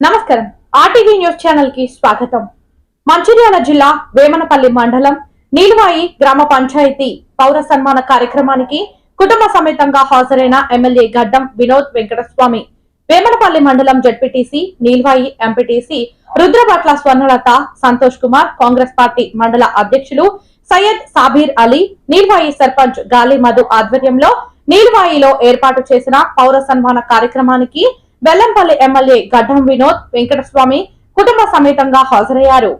నమస్కారం. RTV news ఛానల్కి స్వాగతం. మంచిర్యాల జిల్లా వేమనపల్లి మండలం నీలువాయి గ్రామ పంచాయతీ పౌర సన్మాన కార్యక్రమానికి కుటుంబ సమేతంగా హాజరైన ఎమ్మెల్యే గడ్డం వినోద్ వెంకటస్వామి వేమనపల్లి మండలం ZPTC Neelwai MPTC Rudrabhatla Swarnalatha Santosh Kumar Congress party మండల అధ్యక్షులు సయ్యద్ సాబీర్ అలీ నీల్వాయి సర్పంచ్ గాలి మధు ఆధ్వర్యంలో నీల్వాయిలో ఏర్పాటు చేసిన పౌర సన్మాన కార్యక్రమానికి బెల్లంపల్లి ఎమ్మెల్యే గడ్డం వినోద్ వెంకటస్వామి కుటుంబ సమేతంగా హాజరయ్యారు.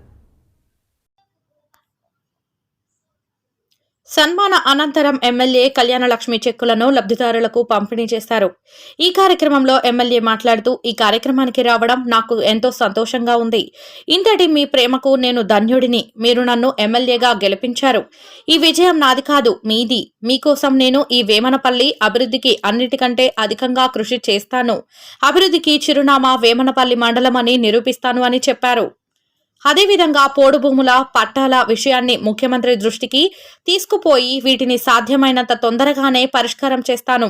సన్మాన అనంతరం ఎమ్మెల్యే కళ్యాణలక్ష్మి చెక్కులను లబ్ధిదారులకు పంపిణీ చేస్తారు. ఈ కార్యక్రమంలో ఎమ్మెల్యే మాట్లాడుతూ ఈ కార్యక్రమానికి రావడం నాకు ఎంతో సంతోషంగా ఉంది. ఇంతటి మీ ప్రేమకు నేను ధన్యుడిని. మీరు నన్ను ఎమ్మెల్యేగా గెలిపించారు. ఈ విజయం నాది కాదు మీది. మీకోసం నేను ఈ వేమనపల్లి అభివృద్ధికి అన్నిటికంటే అధికంగా కృషి చేస్తాను. అభివృద్ధికి చిరునామా వేమనపల్లి మండలం అని నిరూపిస్తాను అని చెప్పారు. అదేవిధంగా పోడు భూముల పట్టాల విషయాన్ని ముఖ్యమంత్రి దృష్టికి తీసుకుపోయి వీటిని సాధ్యమైనంత తొందరగానే పరిష్కారం చేస్తాను.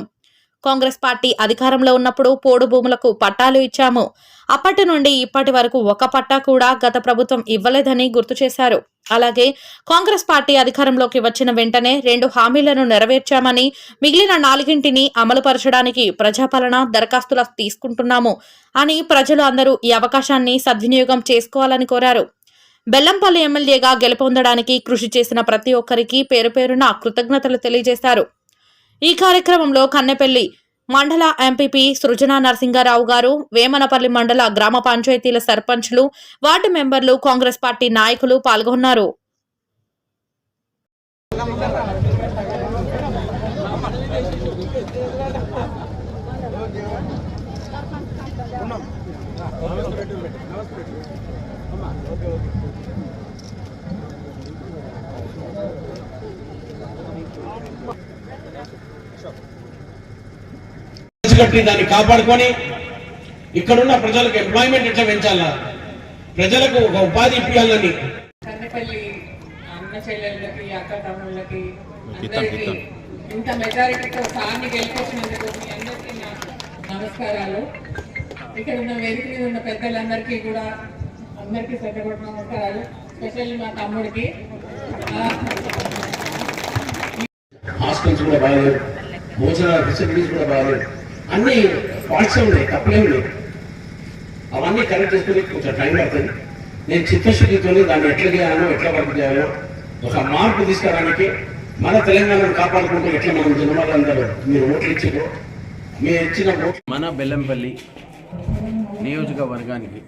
కాంగ్రెస్ పార్టీ అధికారంలో ఉన్నప్పుడు పోడు భూములకు పట్టాలు ఇచ్చాము. అప్పటి నుండి ఇప్పటి వరకు ఒక పట్టా కూడా గత ప్రభుత్వం ఇవ్వలేదని గుర్తు చేశారు. అలాగే కాంగ్రెస్ పార్టీ అధికారంలోకి వచ్చిన వెంటనే రెండు హామీలను నెరవేర్చామని మిగిలిన నాలుగింటిని అమలుపరచడానికి ప్రజాపాలన దరఖాస్తుల తీసుకుంటున్నాము అని ప్రజలు అందరూ ఈ అవకాశాన్ని సద్వినియోగం చేసుకోవాలని కోరారు. బెల్లంపల్లి ఎమ్మెల్యేగా గెలుపొందడానికి కృషి చేసిన ప్రతి ఒక్కరికి పేరు పేరున కృతజ్ఞతలు తెలియజేశారు. ఈ కార్యక్రమంలో కన్నెపల్లి మండల ఎంపీపీ సృజనా నరసింగారావు గారు వేమనపల్లి మండల గ్రామ పంచాయతీల సర్పంచ్లు వార్డు మెంబర్లు కాంగ్రెస్ పార్టీ నాయకులు పాల్గొన్నారు. కట్టి దాన్ని కాపాడుకొని ఇక్కడున్న ప్రజలకు ఎంప్లాయ్మెంట్ ఎట్లా పెంచాలా? ప్రజలకు ఒక ఉపాధి ఇప్పించాలని కన్నపల్లి అన్న చెల్లెళ్ళకి అక్క తమ్ముళ్ళకి అందరికీ ఇంత మెజారిటీతో సార్ని గెలిపించినందుకు మీ అందరికీ నా నమస్కారాలు. ఇక్కడ ఉన్న వేదిక మీద ఉన్న పెద్దలందరికీ కూడా అందరికీ పెద్దగొట్ట నమస్కారాలు. స్పెషల్లీ మా తమ్ముడికి. హాస్టల్స్ కూడా బాగాలేదు. భోజన ఫెసిలిటీస్ కూడా బాగాలేదు. అన్ని ఫాల్ట్సే ఉన్నాయి తప్పలేం లేదు అవన్నీ కరెక్ట్ చేసుకుని కొంచెం టైం పడుతుంది. నేను చిత్తశుద్ధితో దాన్ని ఎట్లా చేయాలో ఎట్లా వర్క్ చేయాలో ఒక మార్పు తీసుకురావడానికి మన తెలంగాణను కాపాడుకుంటూ ఎట్లా మనం జనవాళ్ళందరూ మీరు ఓట్లు ఇచ్చారు మీరు ఇచ్చిన మన బెల్లంపల్లి నియోజకవర్గానికి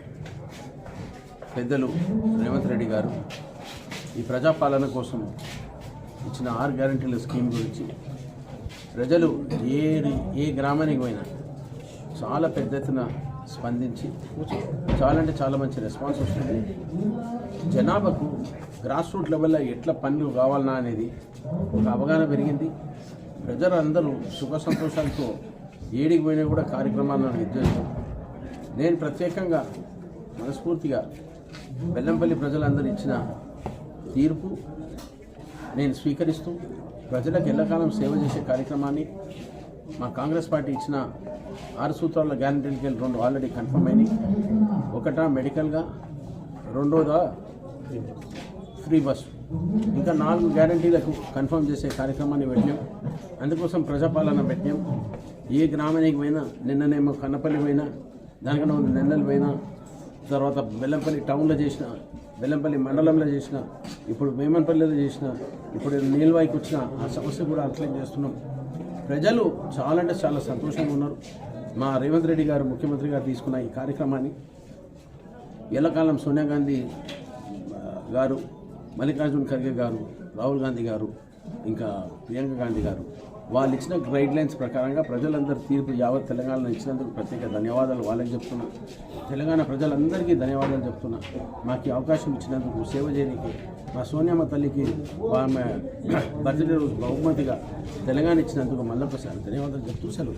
పెద్దలు రేవంత్ రెడ్డి గారు ఈ ప్రజాపాలన కోసం ఇచ్చిన ఆరు గ్యారంటీల స్కీమ్ గురించి ప్రజలు ఏ ఏ గ్రామానికి పోయినా చాలా పెద్ద ఎత్తున స్పందించి చాలా అంటే చాలా మంచి రెస్పాన్స్ వస్తుంది. జనాభాకు గ్రాస్ రూట్ లెవెల్లో ఎట్లా పనులు కావాలన్నా అనేది ఒక అవగాహన పెరిగింది. ప్రజలందరూ సుఖ సంతోషాలతో ఏడికి పోయినా కూడా కార్యక్రమాలను నిర్దేశం నేను ప్రత్యేకంగా మనస్ఫూర్తిగా బెల్లంపల్లి ప్రజలందరూ ఇచ్చిన తీర్పు నేను స్వీకరిస్తూ ప్రజలకు ఎల్లకాలం సేవ చేసే కార్యక్రమాన్ని మా కాంగ్రెస్ పార్టీ ఇచ్చిన ఆరు సూత్రాల గ్యారంటీలకి వెళ్ళి రెండు ఆల్రెడీ కన్ఫర్మ్ అయినాయి. ఒకటా మెడికల్గా రెండోదా ఫ్రీ బస్ ఇంకా నాలుగు గ్యారంటీలకు కన్ఫర్మ్ చేసే కార్యక్రమాన్ని పెట్టాం అందుకోసం ప్రజాపాలన పెట్టాం ఏ గ్రామానికి పోయినా నిన్ననేమో కన్నపల్లి పోయినా దానికన్నా ముందు నెన్నెలు పోయినా తర్వాత బెల్లంపల్లి టౌన్లో చేసిన బెల్లంపల్లి మండలంలో చేసిన ఇప్పుడు వేమన్పల్లిలో చేసిన ఇప్పుడు నీల్వాయికి వచ్చిన ఆ సమస్య కూడా అర్థం చేస్తున్నాం. ప్రజలు చాలా అంటే చాలా సంతోషంగా ఉన్నారు. మా రేవంత్ రెడ్డి గారు ముఖ్యమంత్రి గారు తీసుకున్న ఈ కార్యక్రమాన్ని ఎల్లకాలం సోనియా గాంధీ గారు మల్లికార్జున్ ఖర్గే గారు రాహుల్ గాంధీ గారు ఇంకా ప్రియాంక గాంధీ గారు వాళ్ళు ఇచ్చిన గైడ్ లైన్స్ ప్రకారంగా ప్రజలందరూ తీర్పు యావత్ తెలంగాణలో ఇచ్చినందుకు ప్రత్యేక ధన్యవాదాలు. వాళ్ళకి చెప్తున్నా. తెలంగాణ ప్రజలందరికీ ధన్యవాదాలు చెప్తున్నా. మాకు ఈ అవకాశం ఇచ్చినందుకు సేవ చేయడానికి మా సోనియామ్మ తల్లికి ఆమె బర్త్డే రోజు బహుమతిగా తెలంగాణ ఇచ్చినందుకు మళ్ళొకసారి ధన్యవాదాలు చెప్తూ సెలవు